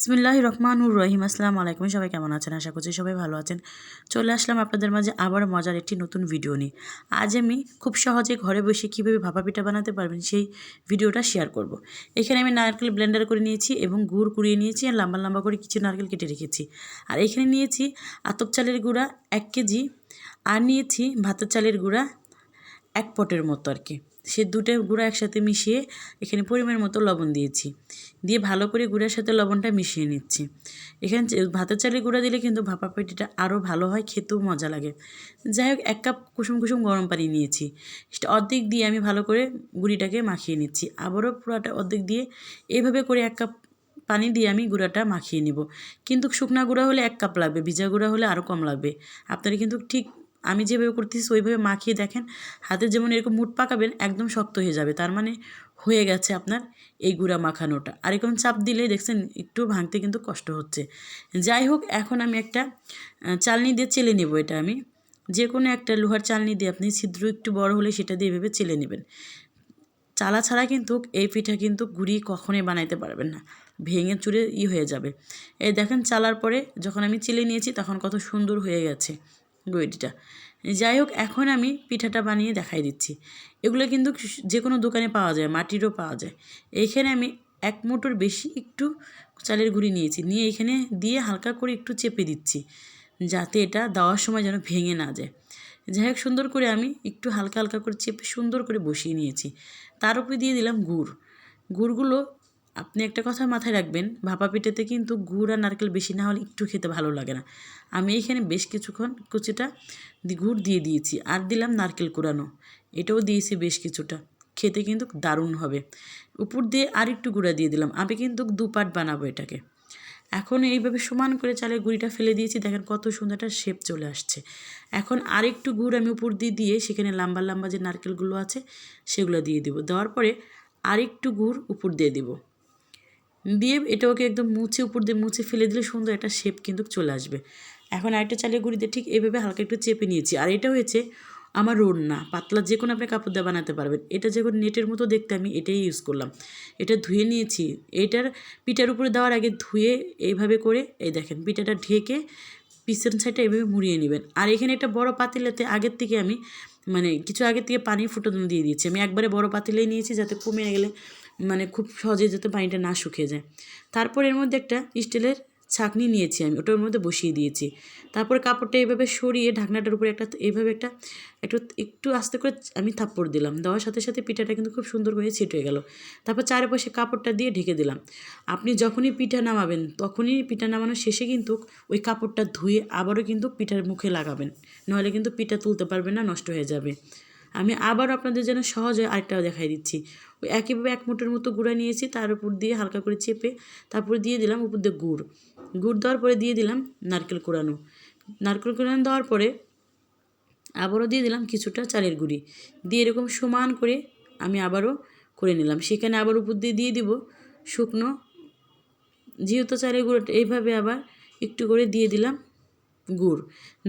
বিসমুল্লাহ রহমানুর রহিম আসসালামু আলাইকুম। সবাই কেমন আছেন? আশা করছি সবাই ভালো আছেন। চলে আসলাম আপনাদের মাঝে আবার মজার একটি নতুন ভিডিও নিয়ে। আজ আমি খুব সহজে ঘরে বসে কীভাবে ভাপা পিঠা বানাতে পারবেন সেই ভিডিওটা শেয়ার করব। এখানে আমি নারকেল ব্লেন্ডার করে নিয়েছি এবং গুড় কুড়িয়ে নিয়েছি আর লম্বা লম্বা করে কিছু নারকেল কেটে রেখেছি। আর এখানে নিয়েছি আতপ চালের গুঁড়া এক কেজি আর নিয়েছি ভাতের চালের গুঁড়া এক পটের মতো আর কি। সে দুটো গুঁড়া একসাথে মিশিয়ে এখানে পরিমাণ মতো লবণ দিয়েছি। দিয়ে ভালো করে গুঁড়ার সাথে লবণটা মিশিয়ে নিচ্ছি। এখানে ভাতের চালের গুঁড়া দিলে কিন্তু ভাপা পেটিটা আরও ভালো হয়, খেতেও মজা লাগে। যাই হোক, এক কাপ কুসুম কুসুম গরম পানি নিয়েছি। সেটা অর্ধেক দিয়ে আমি ভালো করে গুঁড়িটাকে মাখিয়ে নিচ্ছি। আবারও পুরোটা অর্ধেক দিয়ে এইভাবে করে এক কাপ পানি দিয়ে আমি গুঁড়াটা মাখিয়ে নিব। কিন্তু শুকনা গুঁড়া হলে এক কাপ লাগবে, ভিজা গুঁড়া হলে আরও কম লাগবে। আপনারা কিন্তু ঠিক আমি যেভাবে করতেছি, ওইভাবে মাখিয়ে দেখেন, হাতে যেমন এরকম মুট পাকাবেন, একদম শক্ত হয়ে যাবে। তার মানে হয়ে গেছে আপনার এই গুঁড়া মাখানোটা। আর এরকম চাপ দিলে দেখছেন একটু ভাঙতে কিন্তু কষ্ট হচ্ছে। যাই হোক, এখন আমি একটা চালনি দিয়ে চেলে নেব এটা আমি। যে কোনো একটা লোহার চালনি দিয়ে আপনি ছিদ্র একটু বড় হলে সেটা দিয়ে এভাবে চেলে নেবেন। চালা ছাড়া কিন্তু এই পিঠা কিন্তু গুড়ি কখনোই বানাইতে পারবেন না। ভেঙে চুরে ই হয়ে যাবে। এই দেখেন, চালার পরে যখন আমি চিলে নিয়েছি, তখন কত সুন্দর হয়ে গেছে। গুড়িটা। যাই হোক এখন আমি পিঠাটা বানিয়ে দেখাই দিচ্ছি। এগুলো কিন্তু যে কোনো দোকানে পাওয়া যায়, মাটিরও পাওয়া যায়। এইখানে আমি এক মোটর বেশি একটু চালের গুঁড়ি নিয়েছি। নিয়ে এখানে দিয়ে হালকা করে একটু চেপে দিচ্ছি, যাতে এটা দেওয়ার সময় যেন ভেঙে না যায়। যাই হোক সুন্দর করে আমি একটু হালকা হালকা করে চেপে সুন্দর করে বসিয়ে নিয়েছি। তার উপরে দিয়ে দিলাম গুড়। গুড়গুলো আপনি একটা কথা মাথায় রাখবেন, ভাপা পিঠেতে কিন্তু গুড় আর নারকেল বেশি না হলে একটু খেতে ভালো লাগে না। আমি এখানে বেশ কিছুক্ষণ কুচিটা গুড় দিয়ে দিয়েছি আর দিলাম নারকেল কুড়ানো। এটাও দিয়েছি বেশ কিছুটা। খেতে কিন্তু দারুণ হবে। উপর দিয়ে আর একটু গুঁড়া দিয়ে দিলাম। আমি কিন্তু দু পাট বানাবো এটাকে। এখন এইভাবে সমান করে চালের গুঁড়িটা ফেলে দিয়েছি। দেখেন কত সুন্দর একটা শেপ চলে আসছে। এখন আরেকটু গুড় আমি উপর দিয়ে দিয়ে সেখানে লম্বা লম্বা যে নারকেলগুলো আছে, সেগুলো দিয়ে দিব। দেওয়ার পরে আরেকটু গুড় উপর দিয়ে দিব। দিয়ে এটাকে একদম মুছে উপর দিয়ে মুছে ফেলে দিলে সুন্দর একটা শেপ কিন্তু চলে আসবে। এখন আরেকটা চালের গুঁড়ি দিয়ে ঠিক এইভাবে হালকা একটু চেপে নিয়েছি। আর এটা হয়েছে আমার না পাতলা যে কোনো আপনি কাপড় দিয়ে বানাতে পারবেন। এটা যখন নেটের মতো দেখতে আমি এটাই ইউজ করলাম। এটা ধুয়ে নিয়েছি। এটার পিঠার উপরে দেওয়ার আগে ধুয়ে এইভাবে করে এই দেখেন পিঠাটা ঢেকে পিছন সাইডটা এভাবে মুড়িয়ে নেবেন। আর এখানে একটা বড় পাতিলাতে আগের থেকে আমি মানে কিছু আগের থেকে পানি ফুটানো দিয়ে দিয়েছি। আমি একবারে বড় পাতিলেই নিয়েছি যাতে কমে গেলে মানে খুব সহজে যাতে পানিটা না শুকিয়ে যায়। তারপর এর মধ্যে একটা স্টিলের ছাঁকনি নিয়েছি আমি, ওটার মধ্যে বসিয়ে দিয়েছি। তারপর কাপড়টা এইভাবে সরিয়ে ঢাকনাটার উপরে একটা এইভাবে একটা, একটু একটু আস্তে করে আমি থাপ্পড় দিলাম। দেওয়ার সাথে সাথে পিঠাটা কিন্তু খুব সুন্দর করে ছিট হয়ে গেল। তারপর চারপাশে কাপড়টা দিয়ে ঢেকে দিলাম। আপনি যখনই পিঠা নামাবেন, তখনই পিঠা নামানোর শেষে কিন্তু ওই কাপড়টা ধুয়ে আবারও কিন্তু পিঠার মুখে লাগাবেন। নাহলে কিন্তু পিঠা তুলতে পারবেন না, নষ্ট হয়ে যাবে। আমি আবার আপনাদের যেন সহজ হয় আরেকটাও দেখাই দিচ্ছি। ওই একইভাবে এক মুঠোর মতো গুঁড়া নিয়েছি, তার উপর দিয়ে হালকা করে চেপে তারপর দিয়ে দিলাম উপর দিয়ে গুড়। গুড় দেওয়ার পরে দিয়ে দিলাম নারকেল কোড়ানো। নারকেল কোড়ানো দেওয়ার পরে আবারও দিয়ে দিলাম কিছুটা চালের গুঁড়ি। দিয়ে এরকম সমান করে আমি আবারও করে নিলাম। সেখানে আবার উপর দিয়ে দিয়ে দিব শুকনো, যেহেতু চালের গুঁড়োটা, এইভাবে আবার একটু করে দিয়ে দিলাম গুড়।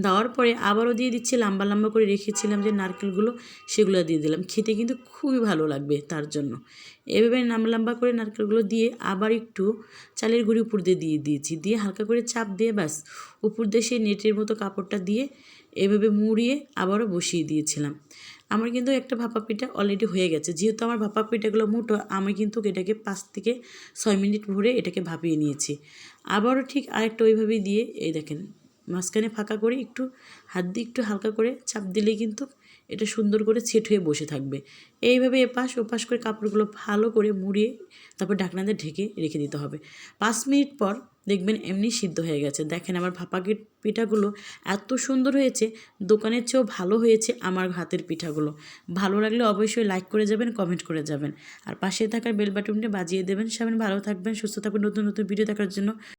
দেওয়ার পরে আবারও দিয়ে দিচ্ছি, লম্বা লম্বা করে রেখেছিলাম যে নারকেলগুলো, সেগুলো দিয়ে দিলাম। খেতে কিন্তু খুবই ভালো লাগবে তার জন্য। এভাবে লম্বা লম্বা করে নারকেলগুলো দিয়ে আবার একটু চালের গুঁড়ি উপর দিয়ে দিয়ে দিয়েছি। দিয়ে হালকা করে চাপ দিয়ে ব্যাস, উপর দিয়ে সেই নেটের মতো কাপড়টা দিয়ে এভাবে মুড়িয়ে আবারও বসিয়ে দিয়েছিলাম। আমার কিন্তু একটা ভাপা পিঠা অলরেডি হয়ে গেছে। যেহেতু আমার ভাপা পিঠাগুলো মোটো, আমি কিন্তু এটাকে পাঁচ থেকে ছয় মিনিট ভরে এটাকে ভাপিয়ে নিয়েছি। আবারও ঠিক আরেকটা ওইভাবেই দিয়ে, এই দেখেন মাঝখানে ফাঁকা করে একটু হাত দিয়ে একটু হালকা করে চাপ দিলেই কিন্তু এটা সুন্দর করে ছেট হয়ে বসে থাকবে। এইভাবে এপাশ ওপাশ করে কাপড়গুলো ভালো করে মুড়িয়ে তারপর ঢাকনা দিয়ে ঢেকে রেখে দিতে হবে। পাঁচ মিনিট পর দেখবেন এমনি সিদ্ধ হয়ে গেছে। দেখেন আমার ভাপা পিঠাগুলো এত সুন্দর হয়েছে, দোকানের চেয়েও ভালো হয়েছে আমার হাতের পিঠাগুলো। ভালো লাগলে অবশ্যই লাইক করে যাবেন কমেন্ট করে যাবেন। আর পাশে থাকার বেল বাটনটা বাজিয়ে দেবেন। সবাই ভালো থাকবেন, সুস্থ থাকবেন। নতুন নতুন ভিডিও দেখার জন্য